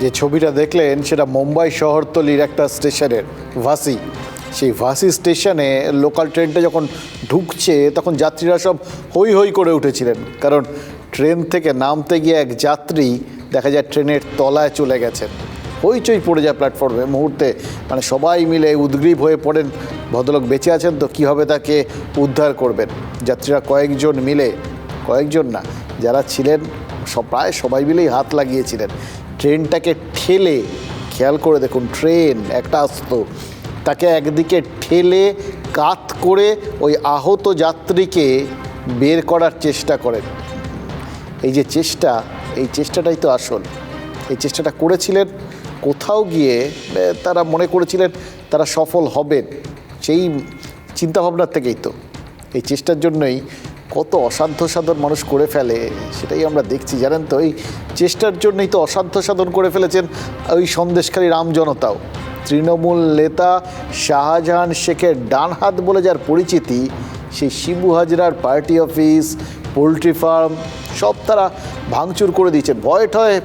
যে ছবিটা দেখলেন, সেটা মুম্বাই শহরতলির একটা স্টেশনের ভাসি। সেই ভাসি স্টেশনে লোকাল ট্রেনটা যখন ঢুকছে, তখন যাত্রীরা সব হই হই করে উঠেছিলেন। কারণ ট্রেন থেকে নামতে গিয়ে এক যাত্রী দেখা যায় ট্রেনের তলায় চলে গেছেন। হইচই পড়ে যায় প্ল্যাটফর্মে মুহূর্তে মানে সবাই মিলে উদ্গ্রীব হয়ে পড়েন, ভদ্রলোক বেঁচে আছেন তো কীভাবে তাকে উদ্ধার করবেন? যাত্রীরা কয়েকজন মিলে, কয়েকজন না যারা ছিলেন, সব প্রায় সবাই মিলেই হাত লাগিয়েছিলেন। ট্রেনটাকে ঠেলে, খেয়াল করে দেখুন, ট্রেন একটা আসতো, তাকে একদিকে ঠেলে, কাত করে ওই আহত যাত্রীকে বের করার চেষ্টা করেন। এই যে চেষ্টা, এই চেষ্টাটাই তো আসল। এই চেষ্টাটা করেছিলেন, কোথাও গিয়ে তারা মনে করেছিলেন তারা সফল হবেন। সেই চিন্তাভাবনার থেকেই তো। এই চেষ্টার জন্যই কত অসাধ্য সাধন মানুষ করে ফেলে, সেটাই আমরা দেখছি। জানেন তো, এই চেষ্টার জন্যই তো অসাধ্য সাধন করে ফেলেছেন ওই সন্দেশকারী রাম জনতাও। তৃণমূল নেতা শাহজাহান শেখের ডান হাত বলে যার পরিচিতি, সেই শিবু হাজরার পার্টি অফিস, পোলট্রি ফার্ম, সব তারা ভাঙচুর করে দিয়েছে ভয় টয়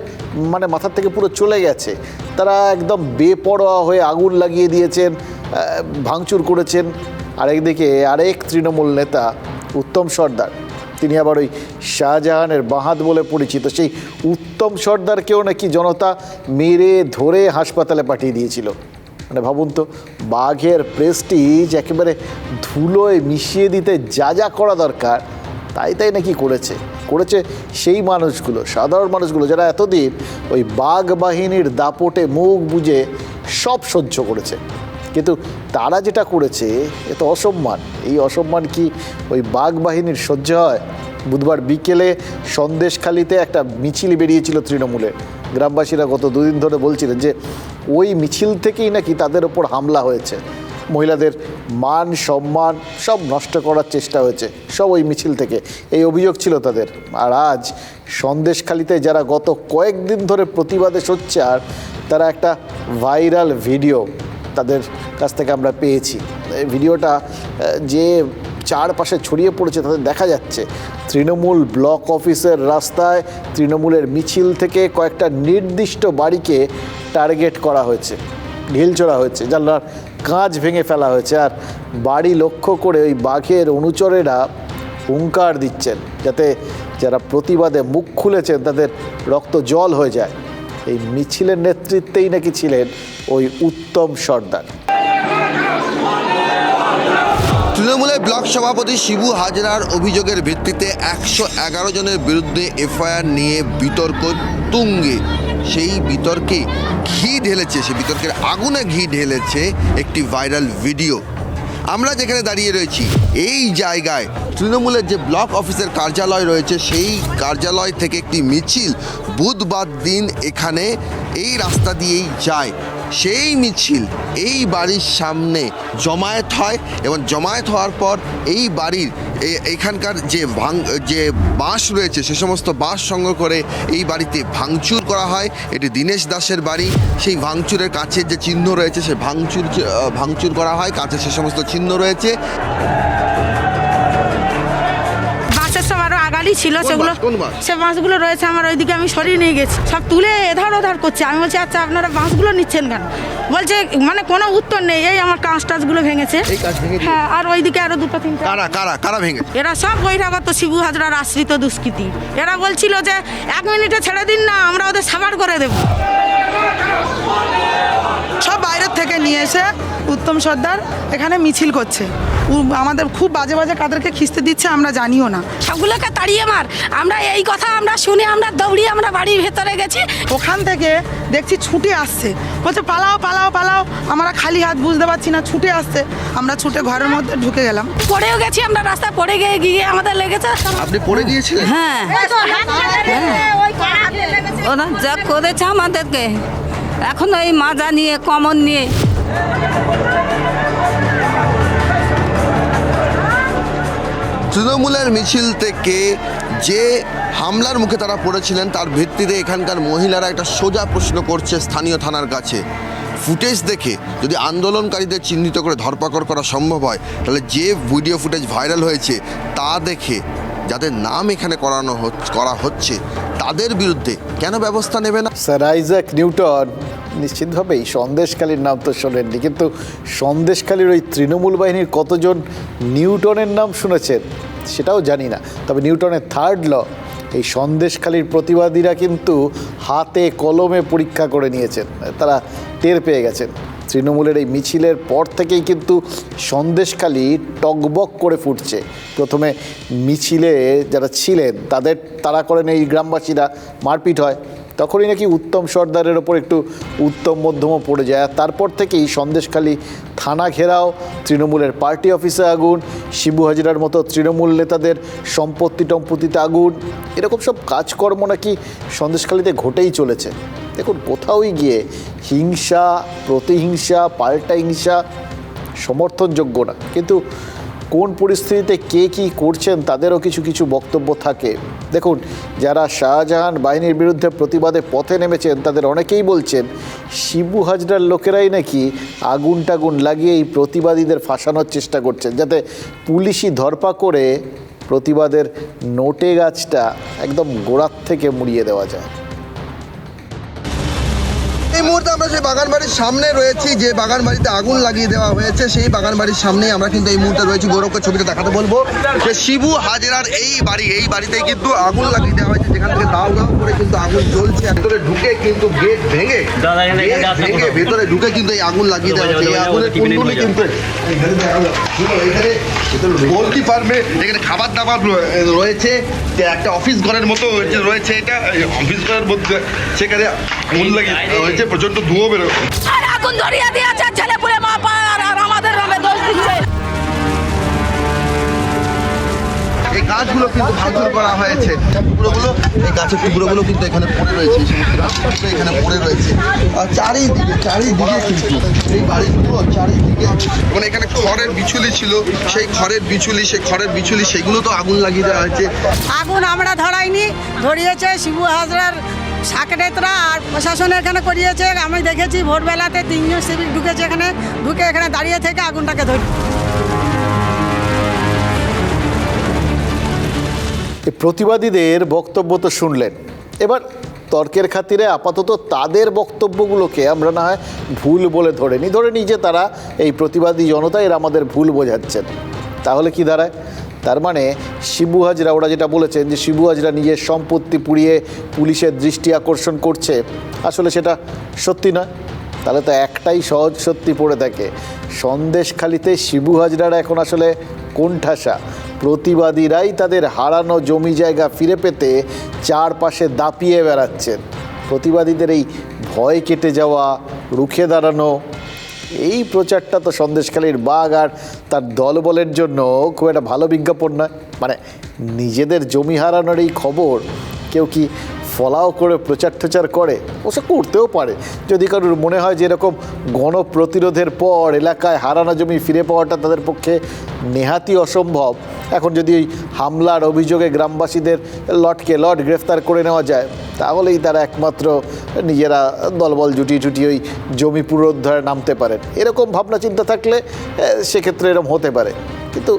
মানে মাথার থেকে পুরো চলে গেছে। তারা একদম বেপরোয়া হয়ে আগুন লাগিয়ে দিয়েছেন ভাঙচুর করেছেন। আরেকদিকে, আরেক তৃণমূল নেতা উত্তম সর্দার। তিনি আবার ওই শাহজাহানের বাহাত বলে পরিচিত। সেই উত্তম সর্দারকেও নাকি জনতা মেরে ধরে হাসপাতালে পাঠিয়ে দিয়েছিল। মানে ভাবুন তো, বাঘের প্রেস্টিজ একেবারে ধুলোয় মিশিয়ে দিতে যা যা করা দরকার, তাই তাই নাকি করেছে। করেছে সেই মানুষগুলো, সাধারণ মানুষগুলো যারা এতদিন ওই বাঘ বাহিনীর দাপটে মুখ বুঝে সব সহ্য করেছে। কিন্তু তারা যেটা করেছে, এ তো অসম্মান। এই অসম্মান কি ওই বাঘ বাহিনীর সহ্য হয়? বুধবার বিকেলে সন্দেশখালিতে একটা মিছিল বেরিয়েছিল তৃণমূলের। গ্রামবাসীরা গত দুদিন ধরে বলছিলেন যে, ওই মিছিল থেকেই নাকি তাদের ওপর হামলা হয়েছে। মহিলাদের মান, সম্মান সব নষ্ট করার চেষ্টা হয়েছে, সব ওই মিছিল থেকে। এই অভিযোগ ছিল তাদের। আর আজ সন্দেশখালিতে যারা গত কয়েকদিন ধরে প্রতিবাদে সোচ্চার তারা একটা ভাইরাল ভিডিও তাদের কাছ থেকে আমরা পেয়েছি। ভিডিওটা যে চারপাশে ছড়িয়ে পড়েছে তাদের দেখা যাচ্ছে, তৃণমূল ব্লক অফিসের রাস্তায় তৃণমূলের মিছিল থেকে কয়েকটা নির্দিষ্ট বাড়িকে টার্গেট করা হয়েছে, ঢিল ছোড়া হয়েছে, জানলার কাঁচ ভেঙে ফেলা হয়েছে, আর বাড়ি লক্ষ্য করে ওই বাঘের অনুচরেরা হুঙ্কার দিচ্ছেন, যাতে যারা প্রতিবাদে মুখ খুলেছেন তাদের রক্ত জল হয়ে যায়। এই মিছিলের নেতৃত্বেই নাকি ছিলেন ওই উত্তম সর্দার। তৃণমূলের ব্লক সভাপতি শিবু হাজরার অভিযোগের ভিত্তিতে একশো এগারো জনের বিরুদ্ধে এফআইআর নিয়ে বিতর্ক তুঙ্গে। সেই বিতর্কে ঘি ঢেলেছে, সেই বিতর্কের আগুনে ঘি ঢেলেছে একটি ভাইরাল ভিডিও। আমরা যেখানে দাঁড়িয়ে রয়েছি, এই জায়গায় তৃণমূলের যে ব্লক অফিসের কার্যালয় রয়েছে, সেই কার্যালয় থেকে একটি মিছিল বুধবার দিন এখানে এই রাস্তা দিয়েই যায়। সেই মিছিল এই বাড়ির সামনে জমায়েত হয় এবং জমায়েত হওয়ার পর এই বাড়ির এখানকার যে ভাঙ, যে বাঁশ রয়েছে, সে সমস্ত বাঁশ সংগ্রহ করে এই বাড়িতে ভাঙচুর করা হয়। এটি দীনেশ দাসের বাড়ি। সেই ভাঙচুরের কাছের যে চিহ্ন রয়েছে, সে ভাঙচুর ভাঙচুর করা হয়। কাছে সে সমস্ত চিহ্ন রয়েছে। ছিল সেগুলো? সে বাঁশগুলো রয়েছে আমার ওইদিকে আমি সরিয়ে নিয়ে গেছি। সব তুলে এধার ওধার করছে। আমি বলছি আচ্ছা আপনারা বাঁশগুলো নিচ্ছেন কেন? বলছে মানে কোনো উত্তর নেই। এই আমার কাঁচ টাচগুলো ভেঙেছে? হ্যাঁ আর ওইদিকে আরও দুটো তিনটা। কারা কারা কারা ভেঙে এরা সব বহিরাগত শিবু হাজরার আশ্রিত দুষ্কৃতী। এরা বলছিল যে এক মিনিটে ছেড়ে দিন না আমরা ওদের সাবার করে দেবো। সব বাইরের থেকে নিয়ে এসে উত্তম সর্দার এখানে মিছিল করছে। আমাদের খুব বাজে বাজে কাদেরকে খিস্তে দিচ্ছে আমরা জানিও না। সবগুলোকে তাড়িয়ে মার। আমরা এই কথা আমরা শুনে আমরা দৌড়িয়ে আমরা বাড়ির ভেতরে গেছি। ওখান থেকে দেখছি ছুটে আসছে। বলছে পালাও পালাও পালাও। আমরা খালি হাত বুঝতে পারছি না ছুটে আসছে। আমরা ছুটে ঘরের মধ্যে ঢুকে গেলাম। পড়েও গেছি আমরা রাস্তা পড়ে গিয়ে গিয়ে আমাদের লেগেছে। আপনি পড়ে গিয়েছিলেন? হ্যাঁ। ওরা যা করেছে আমাদেরকে। এখন ওই মাজা নিয়ে, কমন নিয়ে। তৃণমূলের মিছিল থেকে যে হামলার মুখে তারা পড়েছিলেন, তার ভিত্তিতে এখানকার মহিলারা একটা সোজা প্রশ্ন করছে স্থানীয় থানার কাছে। ফুটেজ দেখে যদি আন্দোলনকারীদের চিহ্নিত করে ধরপাকড় করা সম্ভব হয়, তাহলে যে ভিডিও ফুটেজ ভাইরাল হয়েছে, তা দেখে যাদের নাম এখানে করানো করা হচ্ছে তাদের বিরুদ্ধে কেন ব্যবস্থা নেবে না? স্যার, আইজাক নিউটন নিশ্চিতভাবেই সন্দেশখালীর নাম তো শোনেননি, কিন্তু সন্দেশখালীর ওই তৃণমূল বাহিনীর কতজন নিউটনের নাম শুনেছেন সেটাও জানি না। তবে নিউটনের থার্ড ল এই সন্দেশখালীর প্রতিবাদীরা কিন্তু হাতে কলমে পরীক্ষা করে নিয়েছেন, তারা টের পেয়ে গেছেন। তৃণমূলের এই মিছিলের পর থেকেই কিন্তু সন্দেশখালী টকবক করে ফুটছে। প্রথমে মিছিলে যারা ছিলেন, তাদের তারা করেন এই গ্রামবাসীরা, মারপিট হয়। তখনই নাকি উত্তম সর্দারের ওপর একটু উত্তম মধ্যমও পড়ে যায়। আর তারপর থেকেই সন্দেশখালী থানা ঘেরাও, তৃণমূলের পার্টি অফিসে আগুন, শিবু হাজরার মতো তৃণমূল নেতাদের সম্পত্তি টম্পত্তিতে আগুন। এরকম সব কাজকর্ম নাকি সন্দেশখালীতে ঘটেই চলেছে। দেখুন, কোথাওই গিয়ে হিংসা, প্রতিহিংসা পাল্টা হিংসা সমর্থনযোগ্য না। কিন্তু কোন পরিস্থিতিতে কে কী করছেন তাদেরও কিছু কিছু বক্তব্য থাকে। দেখুন, যারা শাহজাহান বাহিনীর বিরুদ্ধে প্রতিবাদে পথে নেমেছেন, তাদের অনেকেই বলছেন, শিবু হাজরার লোকেরাই নাকি আগুন টাগুন লাগিয়ে এই প্রতিবাদীদের ফাঁসানোর চেষ্টা করছেন, যাতে পুলিশি ধরপা করে প্রতিবাদের নোটে গাছটা একদম গোড়ার থেকে মুড়িয়ে দেওয়া যায়। মুহূর্তে আমরা সেই বাগান বাড়ির সামনে রয়েছি যে বাগান বাড়িতে আগুন লাগিয়ে দেওয়া হয়েছে সেই বাগান বাড়ির সামনেই আমরা কিন্তু এই মুহূর্তে রয়েছি। গৌরবকে ছবিটা দেখাতে বলব যে শিবু হাজরার এই বাড়ি এই বাড়িতে কিন্তু আগুন লাগিয়ে দেওয়া হয়েছে। যেখান থেকে দাও দাও করে কিন্তু আগুন জ্বলছে ভেতরে ঢুকে কিন্তু গেট ভেঙে এখানে এখানে ভেঙে ভেতরে ঢুকে কিন্তু এই আগুন লাগিয়ে দেওয়া হয়েছে। এই আগুনের কুণ্ডলি কিন্তু পোলট্রি ফার্মে এখানে খাবার দাবার রয়েছে। একটা অফিস ঘরের মতো রয়েছে এটা। অফিস ঘরের মধ্যে সেখানে আগুন লাগিয়ে হয়েছে প্রচণ্ড ধুয়ো বেরো আর আগুন ধরিয়ে দিয়েছে ছেলে পুলে মা পা আর আর আমাদের নামে দোষ দিচ্ছে। এই গাছগুলো কিন্তু ভাঙচুর করা হয়েছে। টুকরোগুলো এই গাছের টুকরোগুলো কিন্তু এখানে পড়ে রয়েছে এই সমস্ত এখানে পড়ে রয়েছে। আর চারিদিকে চারিদিকে কিন্তু এই বাড়িগুলো চারিদিকে মানে এখানে খড়ের বিছুলি ছিল সেই খড়ের বিছুলি সেই খড়ের বিছুলি সেগুলো তো আগুন লাগিয়ে দেওয়া হয়েছে। আগুন আমরা ধরাইনি ধরিয়েছে শিবু হাজরার সাকেটেতরা আর প্রশাসন এখানে করিয়েছে। আমি দেখেছি ভোরবেলাতে তিনজন সিভিক ঢুকেছে এখানে। ঢুকে এখানে দাঁড়িয়ে থেকে আগুনটাকে ধরি প্রতিবাদীদের বক্তব্য তো শুনলেন। এবার তর্কের খাতিরে আপাতত তাদের বক্তব্যগুলোকে আমরা না হয় ভুল বলে ধরে নিই। ধরে নিই যে তারা এই প্রতিবাদী জনতা, এর আমাদের ভুল বোঝাচ্ছেন। তাহলে কি দাঁড়ায়? তার মানে শিবু হাজরা, ওরা যেটা বলেছেন যে শিবু হাজরা নিজের সম্পত্তি পুড়িয়ে পুলিশের দৃষ্টি আকর্ষণ করছে, আসলে সেটা সত্যি নয়। তাহলে তো একটাই সহজ সত্যি পড়ে থাকে সন্দেশখালিতে শিবু হাজরারা এখন আসলে কোণঠাসা। প্রতিবাদীরাই তাদের হারানো জমি জায়গা ফিরে পেতে চারপাশে দাপিয়ে বেড়াচ্ছেন। প্রতিবাদীদের এই ভয় কেটে যাওয়া, রুখে দাঁড়ানো এই প্রচারটা তো সন্দেশখালীর বাঘ আর তার দলবলের জন্য খুব একটা ভালো বিজ্ঞাপন নয়। মানে নিজেদের জমি হারানোর এই খবর, কেউ কি ফলাও করে, প্রচার টচার করে অবশ্য করতেও পারে। যদি কারোর মনে হয় যে এরকম গণপ্রতিরোধের পর এলাকায় হারানো জমি ফিরে পাওয়াটা তাদের পক্ষে নেহাতি অসম্ভব, এখন যদি ওই হামলার অভিযোগে গ্রামবাসীদের লটকে লট গ্রেফতার করে নেওয়া যায়, তাহলেই তারা একমাত্র নিজেরা দলবল জুটিয়ে টুটিয়ে ওই জমি পুনরুদ্ধারে নামতে পারেন। এরকম ভাবনা চিন্তা থাকলে সেক্ষেত্রে এরকম হতে পারে। কিন্তু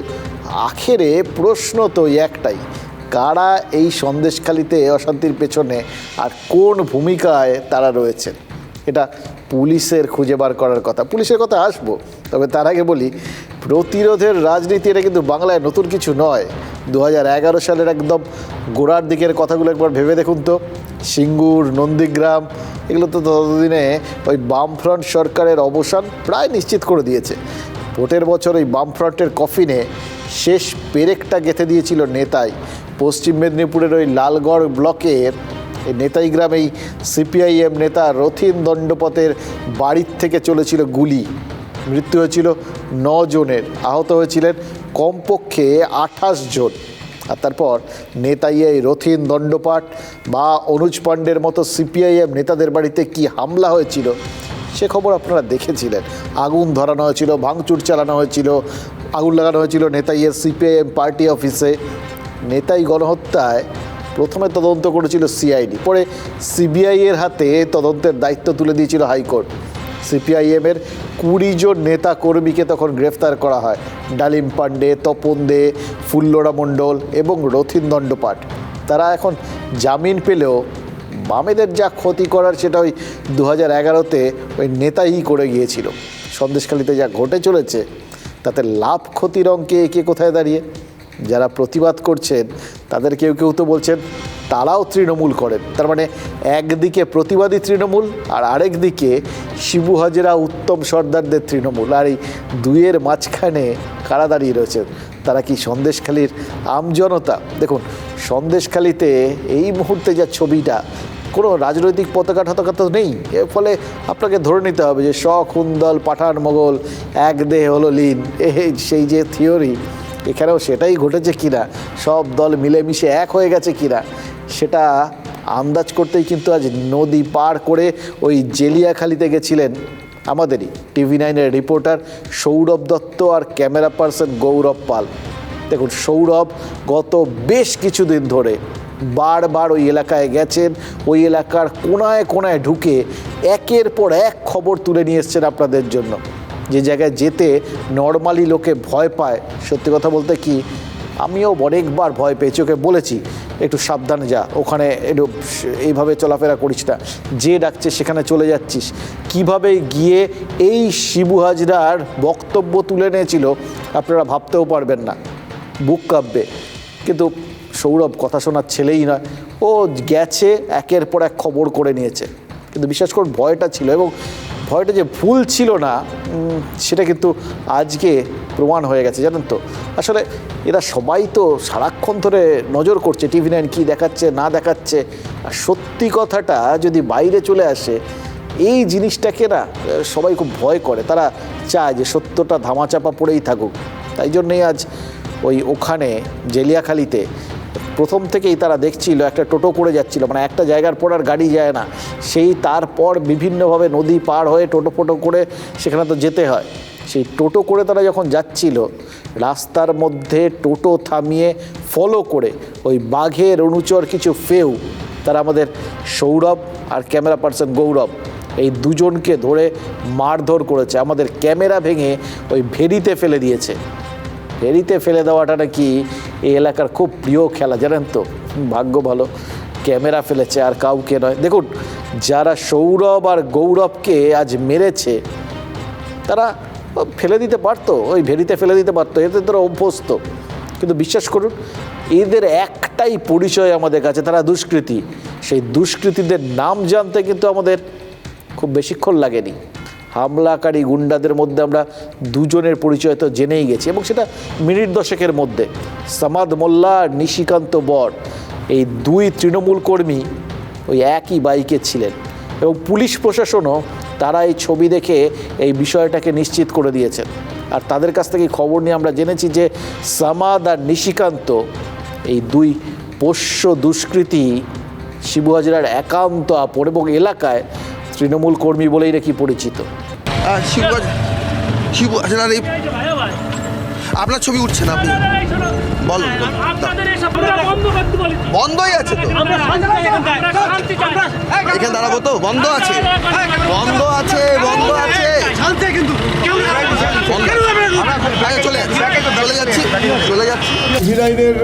আখেরে প্রশ্ন তো একটাই কারা এই সন্দেশখালিতে অশান্তির পেছনে আর কোন ভূমিকায় তারা রয়েছেন? এটা পুলিশের খুঁজে বার করার কথা। পুলিশের কথা আসব, তবে তার আগে বলি, প্রতিরোধের রাজনীতি এটা কিন্তু বাংলায় নতুন কিছু নয়। দু সালের একদম গোড়ার দিকের কথাগুলো একবার ভেবে দেখুন তো। সিঙ্গুর, নন্দীগ্রাম, এগুলো তো ততদিনে ওই বামফ্রন্ট সরকারের অবসান প্রায় নিশ্চিত করে দিয়েছে। ভোটের বছর ওই বামফ্রন্টের কফিনে শেষ পেরেকটা গেঁথে দিয়েছিল নেতাই। পশ্চিম মেদিনীপুরের ওই লালগড় ব্লকের নেতাই গ্রামেই সিপিআইএম নেতা রথিন দণ্ডপথের বাড়ির থেকে চলেছিল গুলি। মৃত্যু হয়েছিল জনের। আহত হয়েছিলেন কমপক্ষে আঠাশ জন। আর তারপর নেতাইয়ে রথিন দণ্ডপাট বা অনুজ পাণ্ডের মতো সিপিআইএম নেতাদের বাড়িতে কি হামলা হয়েছিল সে খবর আপনারা দেখেছিলেন। আগুন ধরানো হয়েছিল, ভাঙচুর চালানো হয়েছিল, আগুন লাগানো হয়েছিল নেতাইয়ের সিপিআইএম পার্টি অফিসে। নেতাই গণহত্যায় প্রথমে তদন্ত করেছিল সিআইডি, পরে সিবিআই এর হাতে তদন্তের দায়িত্ব তুলে দিয়েছিল হাইকোর্ট। সিপিআইএমের কুড়ি জন নেতা কর্মীকে তখন গ্রেফতার করা হয়। ডালিম পাণ্ডে, তপন দে, ফুল্লরা মণ্ডল এবং রথিন দণ্ডপাট তারা এখন জামিন পেলেও বামেদের যা ক্ষতি করার সেটা ওই দু হাজার এগারোতে ওই নেতাই করে গিয়েছিল। সন্দেশখালিতে যা ঘটে চলেছে, তাতে লাভ ক্ষতির অঙ্কে কে কোথায় দাঁড়িয়ে? যারা প্রতিবাদ করছেন, তাদের কেউ কেউ তো বলছেন তারাও তৃণমূল করেন। তার মানে একদিকে প্রতিবাদী তৃণমূল আর আরেক দিকে শিবু হাজরা, উত্তম সর্দারদের তৃণমূল। আর এই দুইয়ের মাঝখানে কারা দাঁড়িয়ে রয়েছেন? তারা কি সন্দেশখালির আমজনতা দেখুন, সন্দেশখালিতে এই মুহূর্তে যা ছবিটা, কোনো রাজনৈতিক পতাকা ঠতাকা তো নেই। এর ফলে আপনাকে ধরে নিতে হবে যে শখ হুন্দল পাঠান মোগল এক দেহ হলো লীন। এ সেই যে থিওরি এখানেও সেটাই ঘটেছে কিনা, সব দল মিলেমিশে এক হয়ে গেছে কিনা, সেটা আন্দাজ করতেই কিন্তু আজ নদী পার করে ওই জেলিয়াখালিতে গেছিলেন আমাদেরই টিভি নাইনের রিপোর্টার সৌরভ দত্ত আর ক্যামেরা পার্সন গৌরব পাল। দেখুন, সৌরভ গত বেশ কিছুদিন ধরে বারবার ওই এলাকায় গেছেন, ওই এলাকার কোনায় কোনায় ঢুকে একের পর এক খবর তুলে নিয়ে এসছেন আপনাদের জন্য। যে জায়গায় যেতে নর্মালি লোকে ভয় পায়। সত্যি কথা বলতে কি, আমিও অনেকবার ভয় পেয়েছি, ওকে বলেছি, একটু সাবধানে যা, ওখানে একটু এইভাবে চলাফেরা করিস না। যে ডাকছে সেখানে চলে যাচ্ছিস। কীভাবে গিয়ে এই শিবু হাজরার বক্তব্য তুলে নিয়েছিল, আপনারা ভাবতেও পারবেন না। বুক কাঁপবে। কিন্তু সৌরভ কথা শোনার ছেলেই নয়, ও গেছে, একের পর এক খবর করে নিয়েছে। কিন্তু বিশেষ করে ভয়টা ছিল এবং ভয়টা যে ভুল ছিল না সেটা কিন্তু আজকে প্রমাণ হয়ে গেছে, জানেন তো। আসলে এরা সবাই তো সারাক্ষণ ধরে নজর করছে, টিভি নাইন কী দেখাচ্ছে, না দেখাচ্ছে। আর সত্যি কথাটা যদি বাইরে চলে আসে, এই জিনিসটাকে না সবাই খুব ভয় করে। তারা চায় যে সত্যটা ধামাচাপা পড়েই থাকুক। তাই জন্যেই আজ ওই ওখানে, জেলিয়াখালিতে প্রথম থেকেই তারা দেখছিল একটা টোটো করে যাচ্ছিল মানে একটা জায়গার পর আর গাড়ি যায় না। সেই তারপর বিভিন্নভাবে নদী পার হয়ে টোটো ফোটো করে সেখানে তো যেতে হয়। সেই টোটো করে তারা যখন যাচ্ছিল, রাস্তার মধ্যে টোটো থামিয়ে ফলো করে ওই বাঘের অনুচর কিছু ফেউ, তারা আমাদের সৌরভ আর ক্যামেরা পার্সন গৌরব, এই দুজনকে ধরে মারধর করেছে। আমাদের ক্যামেরা ভেঙে ওই ভেরিতে ফেলে দিয়েছে। ফেরিতে ফেলে দেওয়াটা নাকি এই এলাকার খুব প্রিয় খেলা, জানেন তো? ভাগ্য ভালো। ক্যামেরা ফেলেছে, আর কাউকে নয়। দেখুন, যারা সৌরভ আর গৌরবকে আজ মেরেছে, তারা ফেলে দিতে পারতো, ওই ভেরিতে ফেলে দিতে পারতো, এতে তারা অভ্যস্ত। কিন্তু বিশ্বাস করুন, এদের একটাই পরিচয় আমাদের কাছে, তারা দুষ্কৃতী। সেই দুষ্কৃতীদের নাম জানতে কিন্তু আমাদের খুব বেশিক্ষণ লাগেনি। হামলাকারী গুন্ডাদের মধ্যে আমরা দুজনের পরিচয় তো জেনেই গেছি, এবং সেটা মিনিট দশেকের মধ্যে। সামাদ মোল্লা, নিশিকান্ত বর, এই দুই তৃণমূল কর্মী ওই একই বাইকে ছিলেন এবং পুলিশ প্রশাসনও তারা এই ছবি দেখে এই বিষয়টাকে নিশ্চিত করে দিয়েছেন। আর তাদের কাছ থেকে খবর নিয়ে আমরা জেনেছি যে সামাদ আর নিশিকান্ত এই দুই পোষ্য দুষ্কৃতী শিবু হাজরার একান্ত আপন এবং এলাকায় তৃণমূল কর্মী বলেই নাকি পরিচিত। শিবু হাজরার এই আপনার ছবি উঠছে না আপনি? বলুন বন্ধই আছে তো। এখানে দাঁড়াবো তো? বন্ধ আছে? বন্ধ আছে বন্ধ আছে। আচ্ছা, চলে যাচ্ছি। চলে যাচ্ছি। চলে যাচ্ছি। ভিনাইনের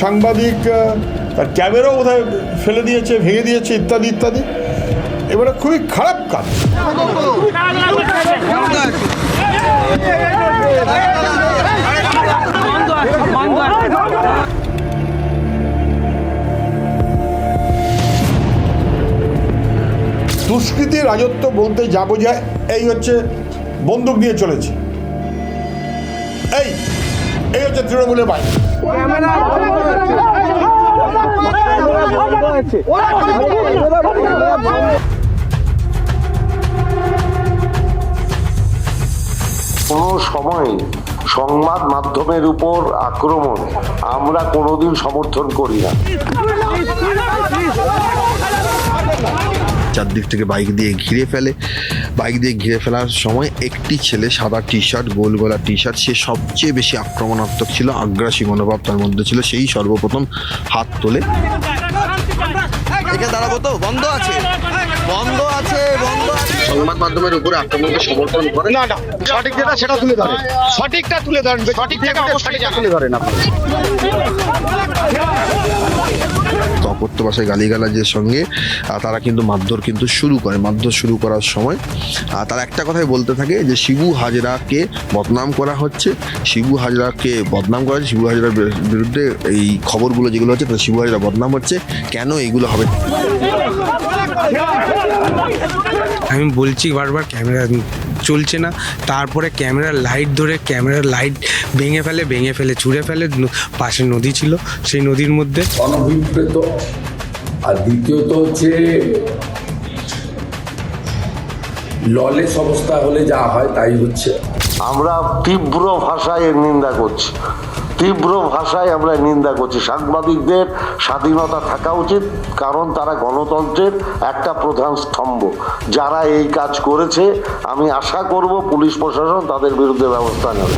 সাংবাদিক তার ক্যামেরাও বোধহয় ফেলে দিয়েছে ভেঙে দিয়েছে ইত্যাদি ইত্যাদি। এবারে খুবই খারাপ কাজ। দুষ্কৃতি, রাজত্ব বলতে যা বোঝায়, এই হচ্ছে বন্দুক নিয়ে চলেছে। এই এই হচ্ছে তৃণমূলের বাইরে। কোনো সময় সংবাদ মাধ্যমের উপর আক্রমণ আমরা কোনোদিন সমর্থন করি না। চারদিক থেকে বাইক দিয়ে ঘিরে ফেলে। বাইক দিয়ে ঘিরে ফেলার সময় একটি ছেলে সাদা টি শার্ট গোল গলা টি শার্ট সে সবচেয়ে বেশি আক্রমণাত্মক ছিল, আগ্রাসী মনোভাব তার মধ্যে ছিল, সেই সর্বপ্রথম হাত তোলে। এখানে দাঁড়াবো তো, বন্ধ আছে। বন্ধ আছে বন্ধ আছে। সংবাদ মাধ্যমের উপরে আক্রমণকে সমর্থন করে? না না সঠিক যেটা সেটা তুলে ধরে। সঠিকটা তুলে ধরেন সঠিক থেকে অবশ্যই তুলে ধরেন আপনি। অপত্য ভাষায় গালিগালাজের সঙ্গে তারা কিন্তু মারধর কিন্তু শুরু করে মারধর শুরু করার সময় তারা একটা কথাই বলতে থাকে যে শিবু হাজরাকে বদনাম করা হচ্ছে। শিবু হাজরাকে বদনাম করা হচ্ছে। শিবু হাজরার বিরুদ্ধে এই খবরগুলো যেগুলো হচ্ছে শিবু হাজরা বদনাম হচ্ছে। কেন এইগুলো হবে? আমি বলছি বারবার ক্যামেরা চলছে না। তারপরে ক্যামেরার লাইট ধরে ক্যামেরার লাইট ভেঙে ফেলে ভেঙে ফেলে ছুঁড়ে ফেলে পাশে নদী ছিল। সেই নদীর মধ্যে অনভিপ্রেত। আর দ্বিতীয়ত হচ্ছে ললেস অবস্থা হলে যা হয় তাই হচ্ছে। আমরা তীব্র ভাষায় নিন্দা করছি। তীব্র ভাষায় আমরা নিন্দা করছি। সাংবাদিকদের স্বাধীনতা থাকা উচিত, কারণ তারা গণতন্ত্রের একটা প্রধান স্তম্ভ। যারা এই কাজ করেছে, আমি আশা করব পুলিশ প্রশাসন তাদের বিরুদ্ধে ব্যবস্থা নেবে।